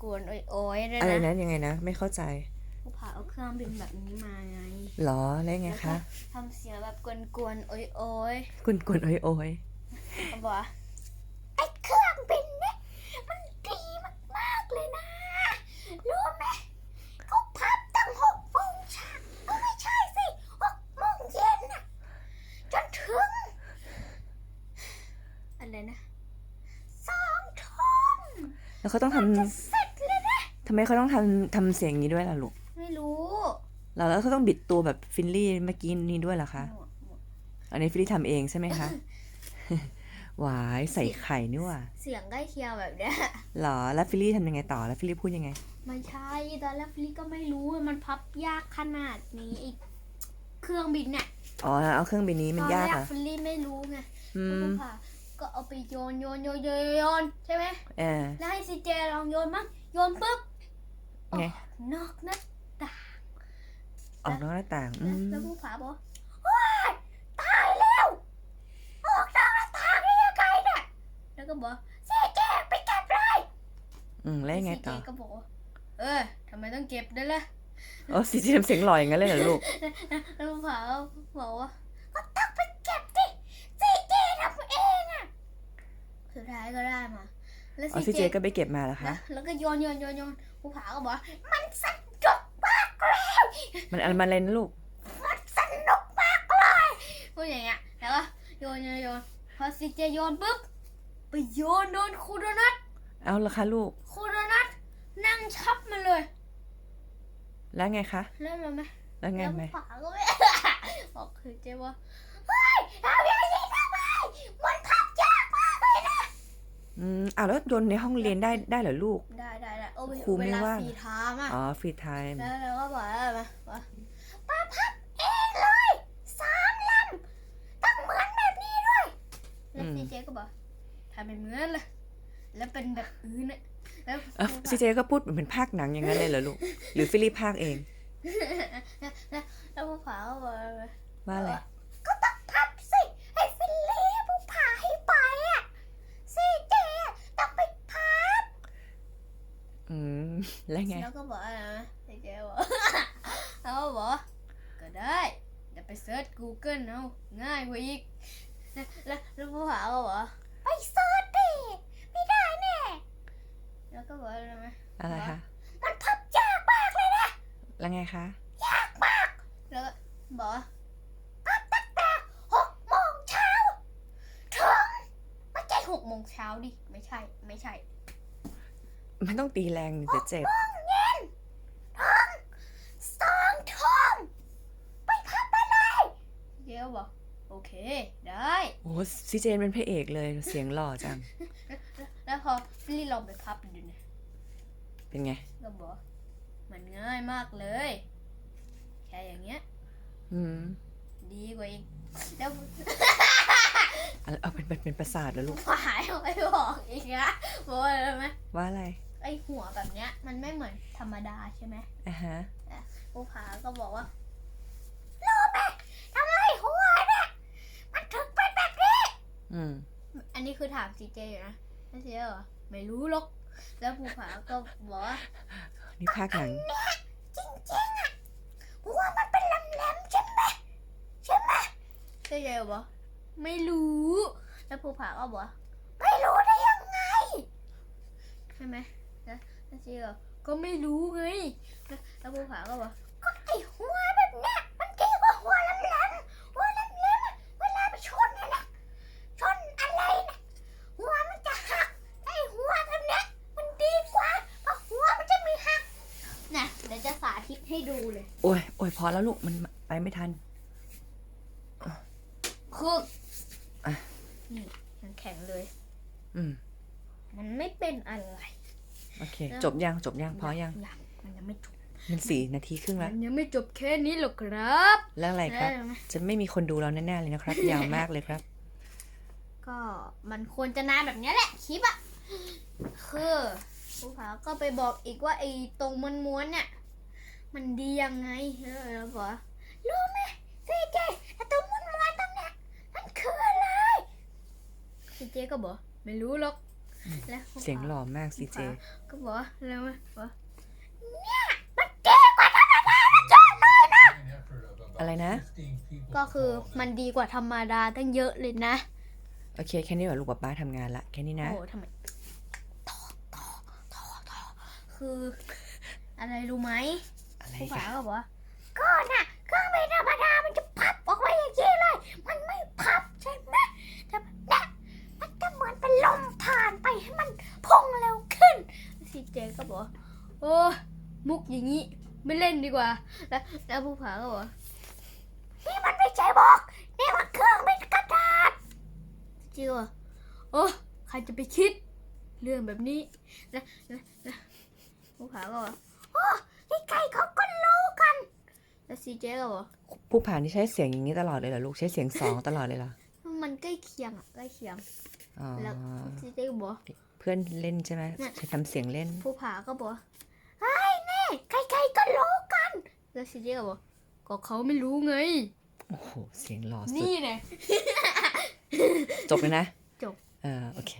กวนๆโอ้ยๆด้วยอะไรนะนะยังไงนะ ไม่เข้าใจภูผาเอาเครื่องบินแบบนี้มาไงหรอแล้วไงแล้วก็คะทำเสียงแบบกวนๆโอ้ยกุนกุนโอยโอยๆเขาบอกว่าไอ้เครื่องบินเนี่ยมันดีมากๆเลยนะ รู้ไหมเขาพับตั้งหกโมงเช้าเอ้ยไม่ใช่สิหกโมงเย็นน่ะจนถึงอะไรนะสองทุ่มแล้วเขาต้องทำจะเสร็จเลยนะ ทำไมเขาต้องทำทำเสียงอย่างนี้ด้วยล่ะลูกไม่รู้แล้วแล้วเขาต้องบิดตัวแบบฟินลี่เมื่อกี้นี้ด้วยเหรอคะหมวกหมวกอันนี้ฟิลลี่ทำเองใช่ไหมคะ หวายใส่ไข่นี่หว่ะเสียงใกล้เคียงแบบเนี้ยหรอ แล้วฟิลลี่ทำยังไงต่อ แล้วฟิลลี่พูดยังไง ไม่ใช่ตอนแรกฟิลลี่ก็ไม่รู้ว่ามันพับยากขนาดนี้ไอ้เครื่องบินเนี่ยอ๋อ เอาเครื่องบินนี้มันยากตอนแรเหรกอะฟิลลี่ไม่รู้ไงอืแล้วมก็ผ่าก็เอาไปโยนโยนโยนโยนโยนใช่ไหมเออ แล้วให้ซีเจลองโยนมั้งโยนปุ๊บ ไงออกนอกหน้าต่างออกนอกหน้าต่าง อืแล้วมแล้วผู้ผาบอกว้ายตายแล้วออกนอกหน้าต่างได้ยังไงเนี่ยแล้วก็บอกซีเจไปเก็บเลยอืมแล้วยังไงต่อซีเจก็บอกว่าเออทำไมต้องเก็บด้วยล่ะอ๋อสีเจมเสียงหล่ออย่างนั้นเลยเหรอลูก แล้วผู้ผาก็บอกว่าก็ต้องไปเก็บดิซีเจทำเองอะสุดท้ายก็ได้มา แล้วอ๋อซีซีเจก็ไปเก็บมาแล้วคะ นะแล้วก็โยนโยนโยนโยน ผู้ผาก็บอกว่ามันสนุกมากเลยมันอะไรมาเลยนะลูก มันสนุกมากเลยพูดอย่างเงี้ยแล้วก็โยนโยนโยนพอซีเจโยนปุ๊บไปโยนโดนครูโดนัทเอาละคะลูก ครูโดนัทนั่งชับมาเลยแล้วไงคะ เริ่มแล้วไหมแล้วไงแล้วไหมผู้ผาก็ไม่บอกคือเจว่าเฮ้ยเอาอย่างนี้ทำไมมันพับยากมากเลยนะ อืมอ้าวแล้วโยนในห้องเรียนได้ได้เหรอลูกได้ได้ได้โอ้ ครูไม่เวลาว่าฟรีไทม์อะอ๋อฟรีไทม์แล้วเราก็บอกว่ามาว่าป้าพับเองเลยสามลำต้องเหมือนแบบนี้ด้วยแล้วซีเจก็บอกทำเป็นเหมือนเลยแล้วเป็นแบบอื่นน่ะแล้วเอ้าซีเจก็พูดเหมือนเป็นภาคหนังอย่างนั้นเลยเหรอลูก หรือฟิลลี่ภาคเอง มแล้วไง แล้วก็บอกอะไรนะซีเจบอก แล้วก็บอกก็ได้เดี๋ยวไปเซิร์ช Google เอาง่ายกว่าอีก แล้วแล้วแล้วผู้ผาก็บอกไปเซิร์ชดิไม่ได้แน่แล้วก็บอกอะไรไหมอะไรคะมันพับยากมากเลยนะแล้วไงคะยากมากแล้วก็บอกว่าพับตั้งแต่หกโมงเช้าถึงไม่ใช่หกโมงเช้าดิไม่ใช่ ไม่ใช่ มันต้องตีแรงเดี๋ยวเจ็บโมงเย็นถึงสองทุ่มไปพับไปเลยเดี๋ยว บอกโอเค ได้โอ้ซีเจนเป็นพระเอกเลยเสียงหล่อจัง แล้วพอฟิลลี่ลองไปพับดูนะเป็นไง ก็บอกมันง่ายมากเลย แค่อย่างเงี้ย อืม ดีกว่าอีกแล้วอะไรเอาเป็นเป็นเป็นประสาทแล้วลูกหายไม่บอกอีกนะบอกว่าอะไรไหมว่าอะไร ไอหัวแบบเนี้ย มันไม่เหมือนธรรมดาใช่ไหมอะฮะผู้ผาก็บอกว่ารู้ไหมทำไมหัวเนี่ยมันถึงเป็นแบบนี้ อืม อันนี้คือถามซีเจอยู่นะไม่ใช่เหรอไม่รู้หรอก แล้วผู้ผาก็บอกว่านี่ภาคหนัง จริงๆอะหัวมันเป็นแหลมๆใช่ไหมใช่ไหมซีเจบอกไม่รู้ แล้วผู้ผาก็บอกว่าไม่รู้ได้ยังไง ใช่ไหมแล้วแล้วซีก็ก็ไม่รู้ไงแล้วแล้วผู้ผาก็บอกก็ไอหัวแบบเนี้ยมันดีกว่าหัวแหลมๆหัวแหลมๆอะเวลาไปชนนะนะชนอะไรนะหัวมันจะหักไอหัวแบบเนี้ยมันดีกว่าเพราะหัวมันจะมีหักนะเดี๋ยวจะสาธิต ให้ดูเลยโอ้ยโอ้ยพอแล้วลูกมันไปไม่ทันคืออะนี่มันแข็งเลย อืม มันไม่เป็นอะไร โอเค จบยังจบยังพอยังยังมันยังไม่จบมันสี่นาทีครึ่งมัแล้วนยังไม่จบแค่นี้หรอกครับ แล้วอะไรครับแล้วไหม จะไม่มีคนดูเราแน่ๆเลยนะครับ ยาวมากเลยครับ ก็มันควรจะนานแบบเนี้ยแหละคลิปอะคือผู้ผาก็ไปบอกอีกว่าไอ้ตรงมันม้วนเนี่ย มันดียังไงเออแล้วบอกว่ารู้ไหมซีเจไอ้ตรงมันม้วนตรงเนี้ยมันคืออะไรซีเจก็บอกไม่รู้หรอกแล้วภูผาเสียงหล่อมากซีเจ ก็บอกว่าแล้วไหมบอกว่าอะไรนะ ก็คือมันดีกว่าธรรมดาตั้งเยอะเลยนะ โอเคแค่นี้เหรอลูกป๊าป้าทำงานละแค่นี้นะโอ้ทำไมทอทอทอทอคืออะไรรู้ไหมอะไร ผู้กัฝานก็บอกว่าก็น่ะเครื่องบินธรรมดามันจะพับออกมาอย่างนี้เลย มันไม่พับใช่ไหมแต่เนี่ยมันจะเหมือนเป็นลมผ่านไปให้มันพุ่งเร็วขึ้นซีเจก็บอกว่าโอ้มุกอย่างนี้ไม่เล่นดีกว่า แล้วแล้วผู้ผาก็บอกว่านี่มันไม่ใช่บอกนี่มันเครื่องบินกระดาษจริงว่ะโอ้ใครจะไปคิด เรื่องแบบนี้นะนะนะผู้ผาก็บอกโอ้ที่ใครเขาก็รู้กัน แล้วซีเจก็บอกว่าผู้ผ่านนี่ใช้เสียงอย่างนี้ตลอดเลยเหรอลูกใช้เสียงสองตลอดเลยเหรอมันใกล้เคียงอะใกล้เคียงอ๋อแล้วซีเจก็บอกว่าเพื่อนเล่นใช่ไหมเนี่ยใช้ทำเสียงเล่น ผู้ผาก็บอกว่าไอ้ยนี่ใครๆก็รู้กัน แล้วซีเจก็บอกก็เขาไม่รู้ไงโอ้โหเสียงหล่อสุดนี่ไงจบเลยนะจบเออโอเค